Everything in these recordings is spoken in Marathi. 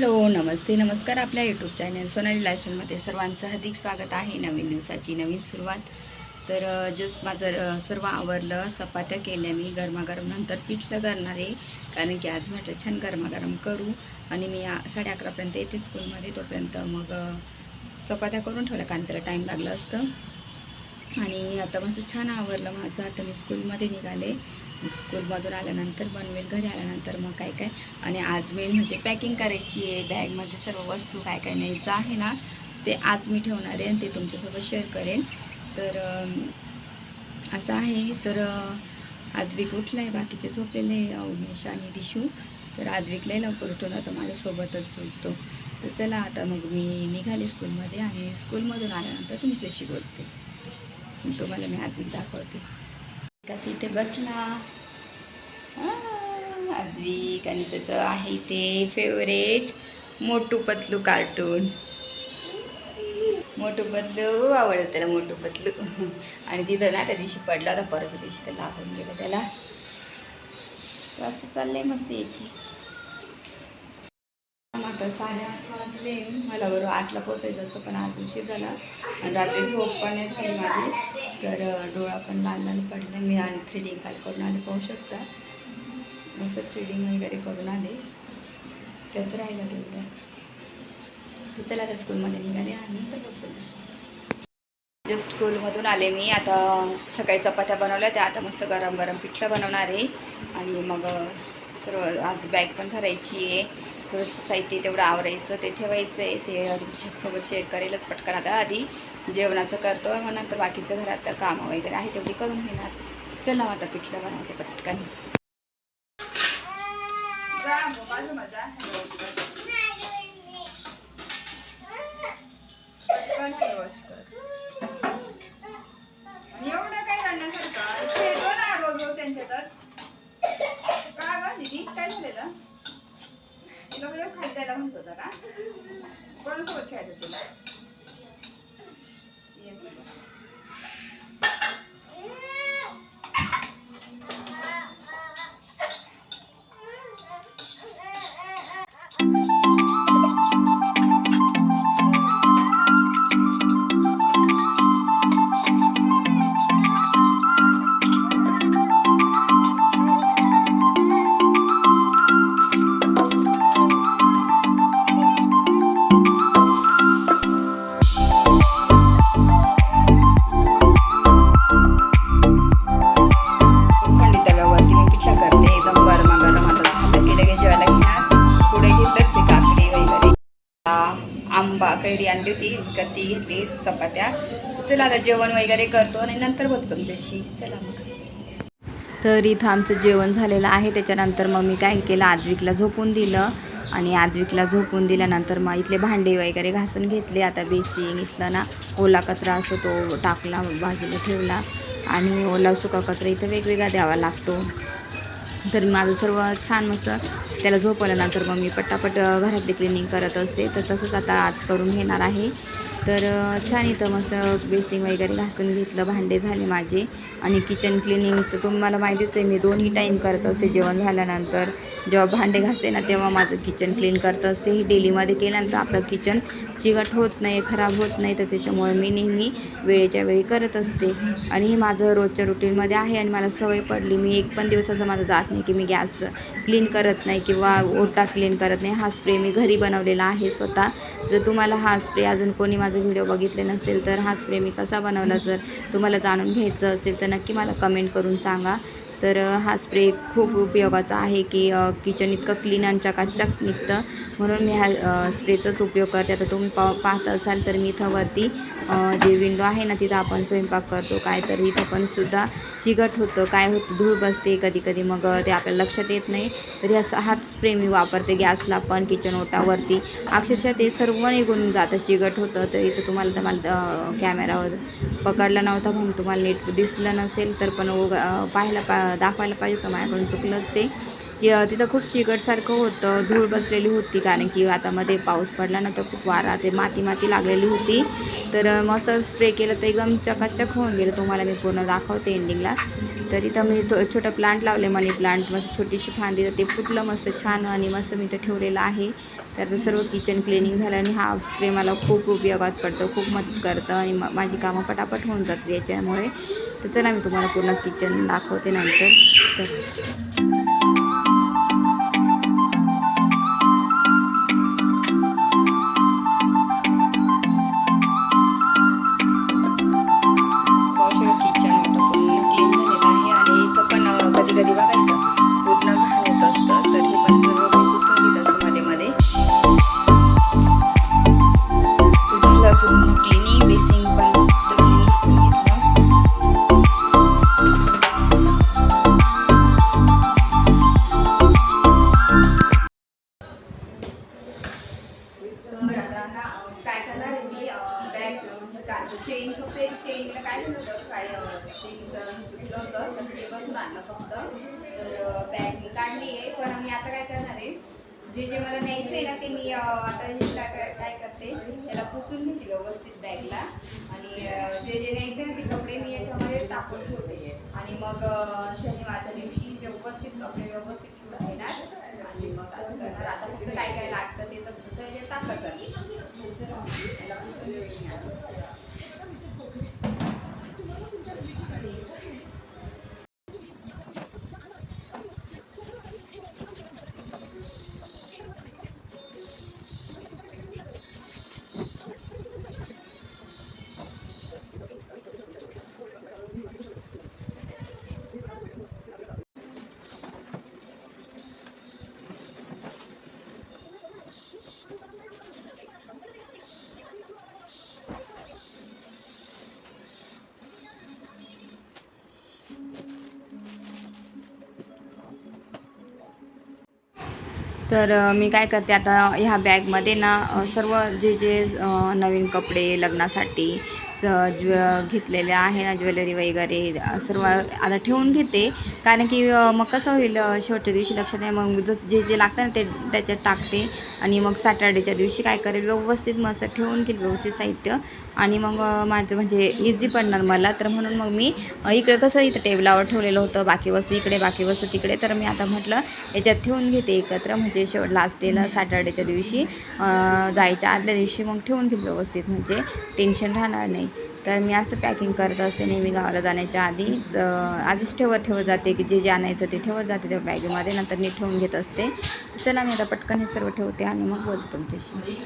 हॅलो नमस्ते नमस्कार आपल्या यूट्यूब चॅनल सोनाली लायस्टनमध्ये सर्वांचं हार्दिक स्वागत आहे नवीन दिवसाची नवीन सुरुवात. तर जस्ट माझं सर्व आवरलं चपात्या केल्या मी गरमागरम नंतर पिठलं करणार आहे. कारण की आज म्हटलं छान गरमागरम करू. आणि मी साडे अकरापर्यंत येते स्कूलमध्ये तोपर्यंत मग चपात्या करून ठेवल्या कारण त्याला टाईम लागला असतं. आणि आता मस्त छान आवरलं माझं. आता मी स्कूलमध्ये निघाले. स्कूलमधून आल्यानंतर बनवेल. घरी आल्यानंतर मग काय काय? आणि आज मेल म्हणजे पॅकिंग करायची आहे. बॅगमध्ये सर्व वस्तू काय काय न्यायचं आहे ना ते आज मी ठेवणार आहे आणि ते तुमच्यासोबत शेअर करेन. तर असं आहे. तर अ, आद्विक उठला आहे बाकीचे झोपलेले उमेश आणि दिशू. तर आद्विकलाही लवकर उठून आता माझ्यासोबतच उठतो तर चला आता मग मी निघाले स्कूलमध्ये आणि स्कूलमधून आल्यानंतर तुमच्याशी बोलते. तुम्हाला मी आद्विक दाखवते कसं इथे बसला आद्विक आणि त्याचं आहे ते फेवरेट मोटू पतलू कार्टून मोटू पतलू आवडतं त्याला मोटू पतलू. आणि तिथं ना त्या दिवशी पडला होता परत दिवशी त्याला लागून गेलं त्याला. असं चाललंय मस्त याची. आता साडेआठ वाजले मला बरोबर आठला पोचायचं असं पण आज उशीर झाला. आणि रात्री झोप पण नाही झाली माझी. तर डोळा पण लाल लाल पडला. मी आणि थ्रेडिंग काल करून आले पाहू शकता. मस्त थ्रेडिंग वगैरे करून आले. त्याच राहिलं तेवढं. तर चला त्या स्कूलमध्ये निघाले आणि जस्ट स्कूलमधून आले मी. आता सकाळी चपात्या बनवल्या त्या. आता मस्त गरम गरम पिठलं बनवणार आहे. आणि मग सर्व आज बॅग पण भरायची आहे. थोडंसं साहित्य तेवढं आवरायचं ते ठेवायचं आहे ते तुमच्यासोबत शेअर करेलच पटकन. आता आधी जेवणाचं करतो मग नंतर बाकीचं घरात कामं वगैरे आहे तेवढी करून घेणार. चला आता पिठलं बनवते पटकन. जा मोबाईल माझा पटकन wash कर. आणि एवढं काय राहण्यासारखं खेळतो ना रोज रोज त्यांच्यातच का ग दीदी काय झालेलं तुला वेळ खाली द्यायला म्हणत होता का कोणासोबत खेळायचं तुला? आणली ती घेतली चपात्या. चला आता जेवण वगैरे करतो आणि नंतर बोलतो तुमच्याशी. चला मग. तर इथं आमचं जेवण झालेलं आहे. त्याच्यानंतर मग मी काय केलं आद्विकला झोपून दिलं. आणि आद्विकला झोपून दिल्यानंतर मग इथले भांडे वगैरे घासून घेतले. आता बेसिंग इथला ना ओला कचरा असतो तो टाकला बाजूला ठेवला. आणि ओला सुका कचरा इथं वेगवेगळा द्यावा लागतो. तर माझं सर्व छान मस्त त्याला झोपवल्यानंतर मग मी पटापट घरातली क्लिनिंग करत असते. तर तसंच आता आज करून घेणार आहे. तर छान इथं मस्त बेसिंग वगैरे घासून घेतलं भांडे झाले माझे. आणि किचन क्लिनिंग तर तुम्हाला माहितीच आहे मी दोन्ही टाईम करत असते जेवण झाल्यानंतर. जेव्हा भांडे घासते ना तेव्हा माझं किचन क्लीन करत असते. ही डेलीमध्ये केल्यानंतर आपलं किचन चिकट होत नाही खराब होत नाही. तर त्याच्यामुळे मी नेहमी वेळेच्या वेळी करत असते. आणि हे माझं रोजच्या रुटीनमध्ये आहे आणि मला सवय पडली. मी एक पण दिवस असं माझं जात नाही की मी गॅस क्लीन करत नाही किंवा ओटा क्लीन करत नाही. हा स्प्रे मी घरी बनवलेला आहे स्वतः. जर तुम्हाला हा स्प्रे अजून कोणी माझं व्हिडिओ बघितले नसेल तर हा स्प्रे मी कसा बनवला जर तुम्हाला जाणून घ्यायचं असेल तर नक्की मला कमेंट करून सांगा. तर हा स्प्रे खूप उपयोगाचा आहे की किचन इतकं क्लीन आणि चकाचक निघतं. म्हणून मी ह्या स्प्रेचाच उपयोग करते. आता तुम्ही पा पाहत असाल तर मी इथं वरती जे विंडो आहे ना तिथं आपण स्वयंपाक करतो. काय तर इथं पण सुद्धा चिकट होतं काय होतं धूळ बसते कधी कधी मग ते आपल्याला लक्षात येत नाही. तरी असं हाच स्प्रे मी वापरते गॅसला पण किचन ओटावरती. अक्षरशः ते सर्व निघून जातं चिकट होतं. तर इथं तुम्हाला तर मला कॅमेरावर पकडला नव्हता म्हणून तुम्हाला नीट दिसलं नसेल तर पण उगा- पाहायला पा दाखवायला पाहिजे होतं. माझ्याकडून चुकलंच ते. की तिथं खूप चिकटसारखं होतं. धूळ बसलेली होती कारण की आता मध्ये पाऊस पडला ना तर खूप वारा ते माती माती लागलेली होती. तर मस्त स्प्रे केलं तर एकदम चकाचक होऊन गेलं. तुम्हाला मी पूर्ण दाखवते एंडिंगला तर इथं मी थो छोटं प्लांट लावले मनी प्लांट मस्त छोटीशी फांदी तर ते फुटलं मस्त छान आणि मस्त मी ते ठेवलेलं आहे. तर सर्व किचन क्लिनिंग झालं आणि हा स्प्रे मला खूप उपयोगात पडतो खूप मदत करतं आणि माझी कामं पटापट होऊन जातात याच्यामुळे. तर चला मी तुम्हाला पूर्ण किचन दाखवते नंतर. चल. तर बॅग मी काढली आहे. पण मी आता काय करणार आहे जे जे मला न्यायचं आहे ना ते मी आता हे काय काय- करते त्याला पुसून घेते व्यवस्थित बॅगला आणि जे जे न्यायचे ना ते कपडे मी याच्यामध्ये टाकून ठेवते. आणि मग शनिवारच्या दिवशी व्यवस्थित कपडे व्यवस्थित ठेवून घेणार. आणि मग असं करणार. आता फक्त काय काय लागतं ते तसं तसं त्याला पुसून घेऊया. तर मी काय करते आता ह्या बॅगमध्ये ना सर्व जे जे नवीन कपडे लग्नासाठी ज्व घेतलेले आहे ना ज्वेलरी वगैरे सर्व आता ठेवून घेते. कारण की मग कसं होईल शेवटच्या दिवशी लक्षात नाही मग जस जे जे लागतं ना ते त्याच्यात टाकते. आणि मग सॅटर्डेच्या दिवशी काय करेल व्यवस्थित मस्त ठेवून घेईल व्यवस्थित साहित्य. आणि मग माझं म्हणजे इझी पडणार मला. तर म्हणून मग मी इकडे कसं इथं टेबलावर ठेवलेलं होतं बाकी वस्तू इकडे बाकी वस्तू तिकडे. तर मी आता म्हटलं याच्यात ठेवून घेते एकत्र. म्हणजे शेवट लास्ट डेला सॅटर्डेच्या दिवशी जायच्या आदल्या दिवशी मग ठेवून घेईल व्यवस्थित. म्हणजे टेन्शन राहणार नाही. तर मी असं पॅकिंग करत असते नेहमी गावाला जाण्याच्या आधी. आधीच ठेवत ठेवत जाते की जे जे आणायचं ते ठेवत जाते त्या बॅगेमध्ये नंतर मी ठेवून घेत असते. चला मी आता पटकन हे सर्व ठेवते आणि मग बोलतो तुमच्याशी.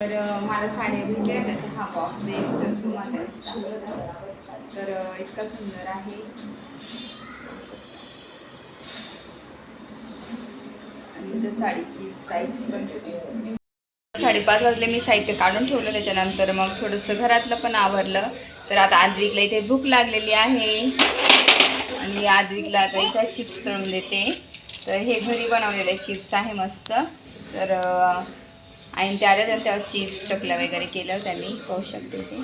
तर मला साड्या भेटल्या त्याचा हा बॉक्स आहे तर तुम्हाला तर इतका सुंदर आहे. आणि त्या साडीची प्राईस पण साडेपाच वाजले मी साहित्य काढून ठेवलं त्याच्यानंतर. मग थोडंसं घरातलं पण आवरलं. तर आता आद्विकला इथे भूक लागलेली आहे. आणि आद्विकला आता इथं चिप्स तळून देते. तर हे घरी बनवलेले चिप्स आहे मस्त. तर आणि त्याला आल्या त्यावर चिप्स चकल्या वगैरे केलं त्यांनी पाहू शकते ते.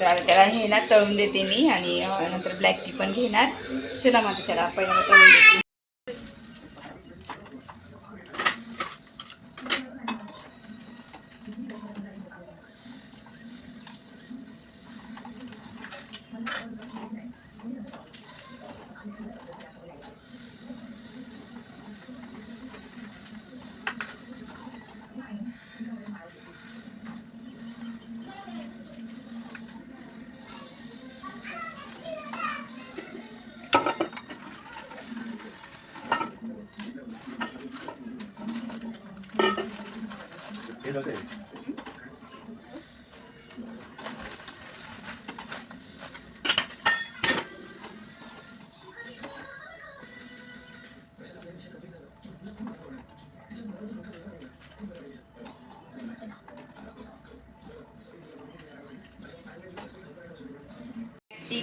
तर आता त्याला हे ना तळून देते मी आणि नंतर ब्लॅक टी पण घेणार. चला मग त्याला पहिल्यांदा तळून देते.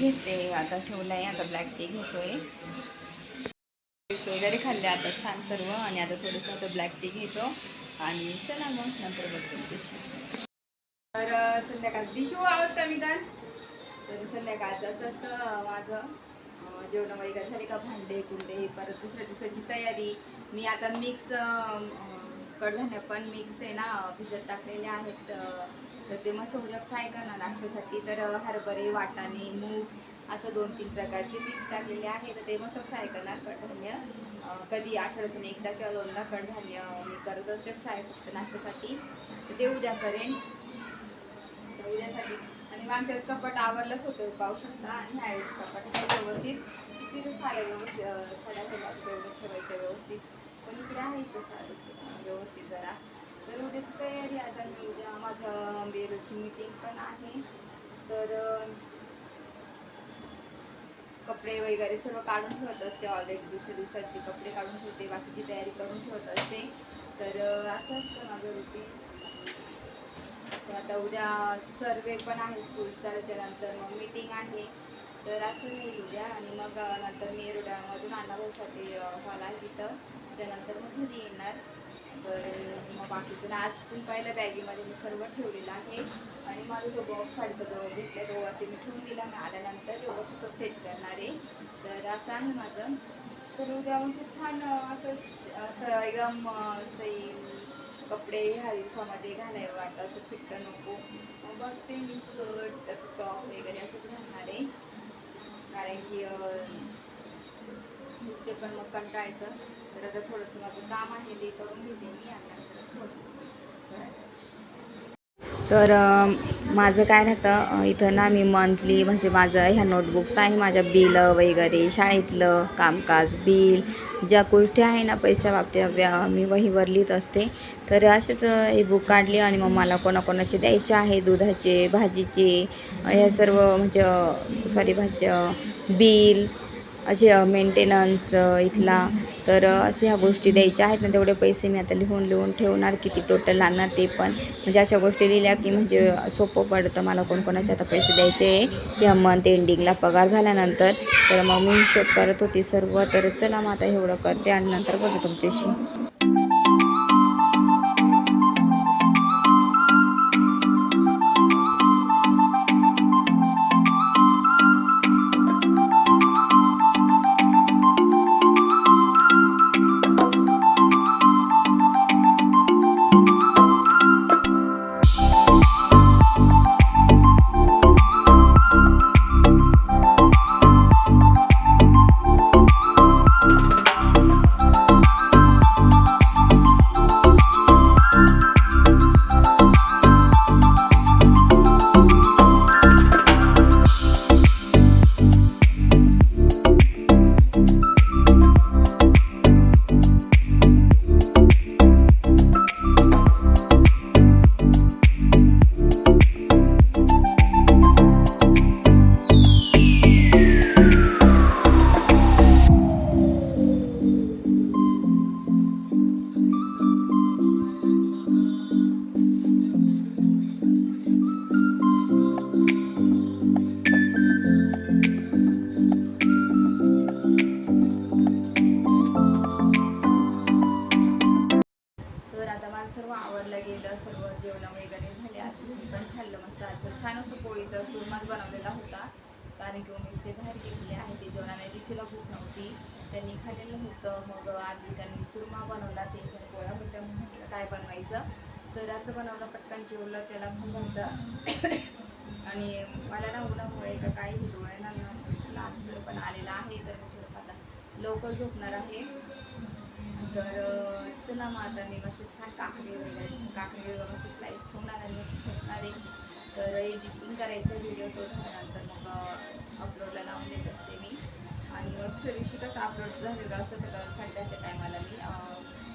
घेते. आता ठेवलं आहे आता ब्लॅक टी घेतोय. वगैरे खाल्ले आता छान सर्व आणि आता थोडंसं आता ब्लॅक टी घेतो. आणि चला मग नंतर बघतो दिशू तर संध्याकाळ दिशू आवाज कमी कर. तर संध्याकाळचं असं असतं माझं. जेवण वगैरे झाले का भांडे कुंडे परत दुसऱ्या दिवसाची तयारी. मी आता मिक्स कडधान्य पण मिक्स आहे ना भिजत टाकलेले आहेत. तर ते मग उद्या फ्राय करणार नाश्त्यासाठी. तर हरभरे वाटाणे मूग असं दोन तीन प्रकारचे मिक्स टाकलेले आहे तर ते मस्त फ्राय करणार कडधान्य. कधी आठवड्यातून एकदा किंवा दोनदा कडधान्य मी करत असते फ्राय फक्त नाश्त्यासाठी. तर ते उद्या करेन तर उद्यासाठी. आणि मागच्या वेळेस कपाट आवरलंच होतं पाहू शकता. आणि ह्यावेळेस कपाट हे व्यवस्थित तिथे साड्या व्यवस्थित? अं, साड्या ठेवायच्या व्यवस्थित. पण इकडे आहे तो व्यवस्थित जरा. तर उद्याची तयारी आता मी उद्या माझं बेरोची मीटिंग पण आहे. तर कपडे वगैरे सर्व काढून ठेवत असते ऑलरेडी दुसऱ्या दिवसाचे कपडे काढून ठेवते बाकीची तयारी करून ठेवत असते. तर असं असतं माझं रुटीन आता उद्या सर्वे पण आहे स्कूलचा त्याच्यानंतर मग मीटिंग आहे. तर असं नाही उद्या. आणि मग नंतर मी रुडामधून अण्णाभाऊसाठी हॉल आहे तिथं. त्याच्यानंतर मग घरी येणार. तर मग बाकीचं ना आज तुम्ही पहिल्या बॅगेमध्ये मी सर्व ठेवलेलं आहे. आणि माझा जो बॉक्स साडीचा जो घेतला तो वरती मी ठेवून दिला मी आल्यानंतर व्यवस्थित तो सेट करणार आहे. तर असं आहे माझं. तर उद्या म्हणजे छान असं असं एकदम अं, सही कपडे ह्या समाजे घालायला वाटतं असं फिटकं नको. मग बघते मी स्कर्ट असं टॉप वगैरे असंच घालणार आहे. कारण की दुसरे पण मग कंटाळ येतं. तर आता थोडंसं माझं काम आहे ते करून घेते मी तर माझं काय राहतं इथं ना मी मंथली म्हणजे माझं ह्या नोटबुक्स आहे माझ्या बिल वगैरे शाळेतलं कामकाज बिल ज्या गोष्टी आहे ना पैशा बाबतीत मी वहीवर लिहित असते. तर असेच हे बुक काढली आणि मग मला कोणाकोणाचे द्यायचे आहे दुधाचे भाजीचे या सर्व म्हणजे सॉरी भाज्या बिल असे मेंटेनन्स इथला. तर अशा ह्या गोष्टी द्यायच्या आहेत. ना तेवढे पैसे मी आता लिहून लिहून ठेवणार किती टोटल लागणार ते पण. म्हणजे अशा गोष्टी लिहिल्या की म्हणजे सोपं पडतं. मला कोणकोणाचे आता पैसे द्यायचे किंवा मंथ एंडिंगला पगार झाल्यानंतर. तर मग मी हिशोब करत होती सर्व. तर चला मग आता एवढं करते आणि नंतर बघू तुमच्याशी. छान असं पोळीचा सुरमाच बनवलेला होता. कारण की उमेश ते बाहेर गेलेले आहे ते जेवणाने तिथेला भूक नव्हती. त्यांनी खाल्लेलं होतं. मग आज त्यांनी चुरमा बनवला. त्यांच्या पोळ्या होत्या म्हणून म्हटलं काय बनवायचं? तर असं बनवलं पटकन जेवलं त्याला पण होतं आणि मला ना उन्हामुळे का काही डोळ्यांना लाल पण आलेला आहे. तर मी थोडंसं आता लवकर झोपणार आहे. तर चला मग आता मी मस्त छान काकडी वगैरे काकडी वगैरे मस्त स्लाईस ठेवणार आणि मस्त झोपणार आहे. तर एडिटिंग करायचा व्हिडिओ तो झाल्यानंतर मग अपलोडला लावून देत असते मी. आणि मग दिवशी कसं अपलोड झालेलं असं तर संध्याच्या टायमाला मी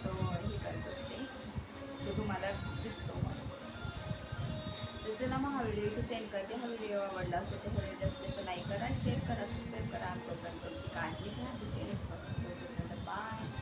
तो हे करत असते. तो तुम्हाला दिसतो मग. तर चला मग हा व्हिडिओ इथे सेंड करते. हा व्हिडिओ आवडला असेल तर व्हिडिओ जास्त लाईक करा शेअर करा सबस्क्राईब करा. तो तोपर्यंत तुमची काळजी घ्या. डिटेल्स बघतो तोपर्यंत बाय